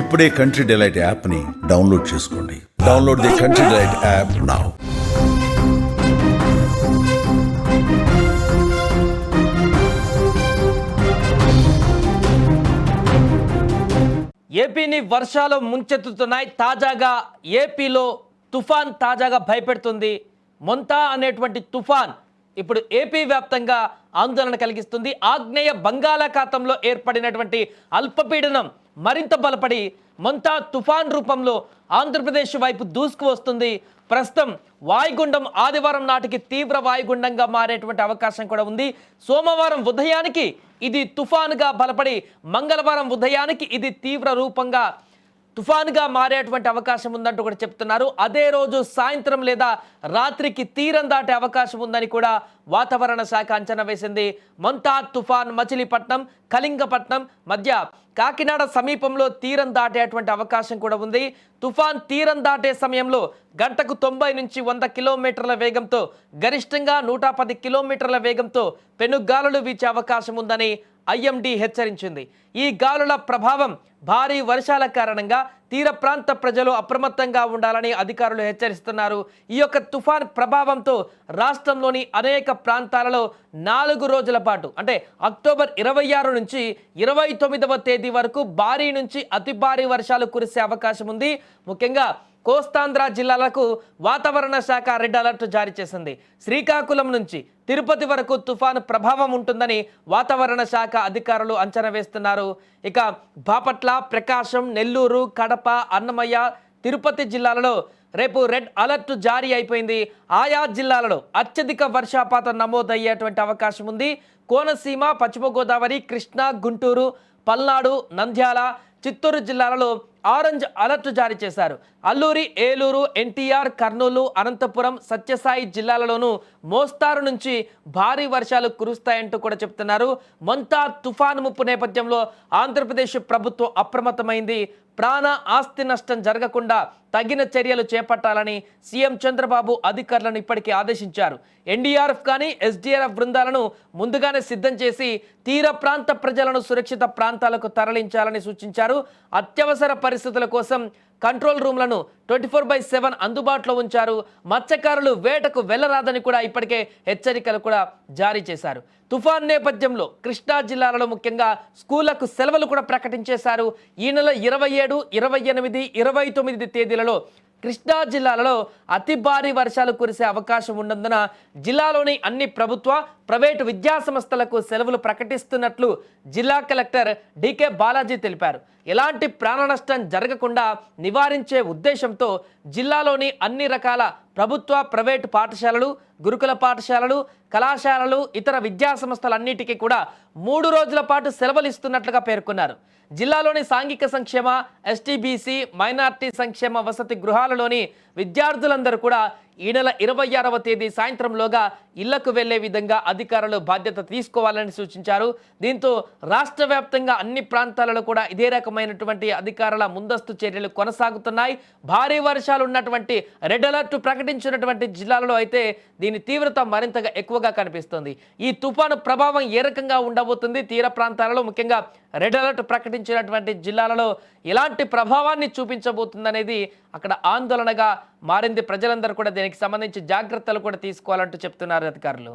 ఇప్పుడే country delight యాప్ని download చేసుకోండి. Download the country delight app now ఏపీని వర్షాలు ముంచెత్తుతున్నాయి తాజాగా ఏపీలో తుఫాన్ తాజాగా భయపెడుతుంది. మొంతా అనేటువంటి తుఫాన్ ఇప్పుడు ఏపీ వ్యాప్తంగా ఆందోళన కలిగిస్తుంది. ఆగ్నేయ బంగాళాఖాతంలో ఏర్పడినటువంటి అల్పపీడనం మరింత బలపడి మొంతా తుఫాన్ రూపంలో ఆంధ్రప్రదేశ్ వైపు దూసుకు వస్తుంది. ప్రస్తుతం వాయుగుండం ఆదివారం నాటికి తీవ్ర వాయుగుండంగా మారేటువంటి అవకాశం కూడా ఉంది. సోమవారం ఉదయానికి ఇది తుఫానుగా బలపడి మంగళవారం ఉదయానికి ఇది తీవ్ర రూపంగా తుఫాన్గా మారేటువంటి అవకాశం ఉందంటూ కూడా చెప్తున్నారు. అదే రోజు సాయంత్రం లేదా రాత్రికి తీరం దాటే అవకాశం ఉందని కూడా వాతావరణ శాఖ అంచనా వేసింది. మంతా తుఫాన్ మచిలీపట్నం కళింగపట్నం మధ్య కాకినాడ సమీపంలో తీరం దాటేటువంటి అవకాశం కూడా ఉంది. తుఫాన్ తీరం దాటే సమయంలో గంటకు తొంభై నుంచి వంద కిలోమీటర్ల వేగంతో గరిష్టంగా నూట పది కిలోమీటర్ల వేగంతో పెనుగాలులు వీచే అవకాశం ఉందని ఐఎండీ హెచ్చరించింది. ఈ గాలుల ప్రభావం భారీ వర్షాల కారణంగా తీర ప్రాంత ప్రజలు అప్రమత్తంగా ఉండాలని అధికారులు హెచ్చరిస్తున్నారు. ఈ యొక్క తుఫాన్ ప్రభావంతో రాష్ట్రంలోని అనేక ప్రాంతాలలో నాలుగు రోజుల పాటు అంటే అక్టోబర్ ఇరవై ఆరు నుంచి ఇరవై తొమ్మిదవ తేదీ వరకు భారీ నుంచి అతి భారీ వర్షాలు కురిసే అవకాశం ఉంది. ముఖ్యంగా కోస్తాంధ్ర జిల్లాలకు వాతావరణ శాఖ రెడ్ అలర్ట్ జారీ చేసింది. శ్రీకాకుళం నుంచి తిరుపతి వరకు తుఫాను ప్రభావం ఉంటుందని వాతావరణ శాఖ అధికారులు అంచనా వేస్తున్నారు. ఇక బాపట్ల ప్రకాశం నెల్లూరు కడప అన్నమయ్య తిరుపతి జిల్లాలలో రేపు రెడ్ అలర్ట్ జారీ అయిపోయింది. ఆయా జిల్లాలలో అత్యధిక వర్షపాతం నమోదయ్యేటువంటి అవకాశం ఉంది. కోనసీమ పశ్చిమ గోదావరి కృష్ణా గుంటూరు పల్నాడు నంద్యాల చిత్తూరు జిల్లాలలో ఆరెంజ్ అలర్ట్ జారీ చేశారు. అల్లూరి ఏలూరు ఎన్టీఆర్ కర్నూలు అనంతపురం సత్యసాయి జిల్లాలలోనూ మోస్తారు నుంచి భారీ వర్షాలు కురుస్తాయంటూ కూడా చెప్తున్నారు. మొంతా తుఫాను ముప్పు నేపథ్యంలో ఆంధ్రప్రదేశ్ ప్రభుత్వం అప్రమత్తమైంది. ప్రాణ ఆస్తి నష్టం జరగకుండా తగిన చర్యలు చేపట్టాలని సీఎం చంద్రబాబు అధికారులను ఇప్పటికే ఆదేశించారు. ఎన్డీఆర్ఎఫ్ కానీ ఎస్డీఆర్ఎఫ్ బృందాలను ముందుగానే సిద్ధం చేసి తీర ప్రాంత ప్రజలను సురక్షిత ప్రాంతాలకు తరలించాలని సూచించారు. అత్యవసర పరిస్థితుల కోసం కంట్రోల్ రూమ్లను ట్వంటీ ఫోర్ బై సెవెన్ అందుబాటులో ఉంచారు. మత్స్యకారులు వేటకు వెళ్ళరాదని కూడా ఇప్పటికే హెచ్చరికలు కూడా జారీ చేశారు. తుఫాన్ నేపథ్యంలో కృష్ణా జిల్లాలలో ముఖ్యంగా స్కూళ్ళకు సెలవులు కూడా ప్రకటించేశారు. ఈ నెల ఇరవై ఏడు ఇరవై ఎనిమిది ఇరవై తొమ్మిది తేదీలలో కృష్ణా జిల్లాలలో అతి భారీ వర్షాలు కురిసే అవకాశం ఉన్నందున జిల్లాలోని అన్ని ప్రభుత్వ ప్రైవేటు విద్యా సంస్థలకు సెలవులు ప్రకటిస్తున్నట్లు జిల్లా కలెక్టర్ డికే బాలాజీ తెలిపారు. ఎలాంటి ప్రాణ నష్టం జరగకుండా నివారించే ఉద్దేశంతో జిల్లాలోని అన్ని రకాల ప్రభుత్వ ప్రైవేటు పాఠశాలలు గురుకుల పాఠశాలలు కళాశాలలు ఇతర విద్యా సంస్థలన్నిటికీ కూడా మూడు రోజుల పాటు సెలవులు ఇస్తున్నట్లుగా పేర్కొన్నారు. జిల్లాలోని సాంఘిక సంక్షేమ ఎస్టీబీసీ మైనార్టీ సంక్షేమ వసతి గృహాలలోని విద్యార్థులందరూ కూడా ఈ నెల ఇరవై ఆరవ తేదీ సాయంత్రంలోగా ఇళ్ళకు వెళ్ళే విధంగా అధికారులు బాధ్యత తీసుకోవాలని సూచించారు. దీంతో రాష్ట్ర వ్యాప్తంగా అన్ని ప్రాంతాలలో కూడా ఇదే రకమైనటువంటి అధికారుల ముందస్తు చర్యలు కొనసాగుతున్నాయి. భారీ వర్షాలు ఉన్నటువంటి రెడ్ అలర్ట్ ప్రకటించినటువంటి జిల్లాలలో అయితే దీని తీవ్రత మరింతగా ఎక్కువగా కనిపిస్తుంది. ఈ తుఫాను ప్రభావం ఏ రకంగా ఉండబోతుంది? తీర ప్రాంతాలలో ముఖ్యంగా రెడ్ అలర్ట్ ప్రకటించినటువంటి జిల్లాలలో ఎలాంటి ప్రభావాన్ని చూపించబోతుందనేది అక్కడ ఆందోళనగా మారింది. ప్రజలందరూ కూడా దీనికి సంబంధించి జాగ్రత్తలు కూడా తీసుకోవాలంటూ చెప్తున్నారు అధికారులు.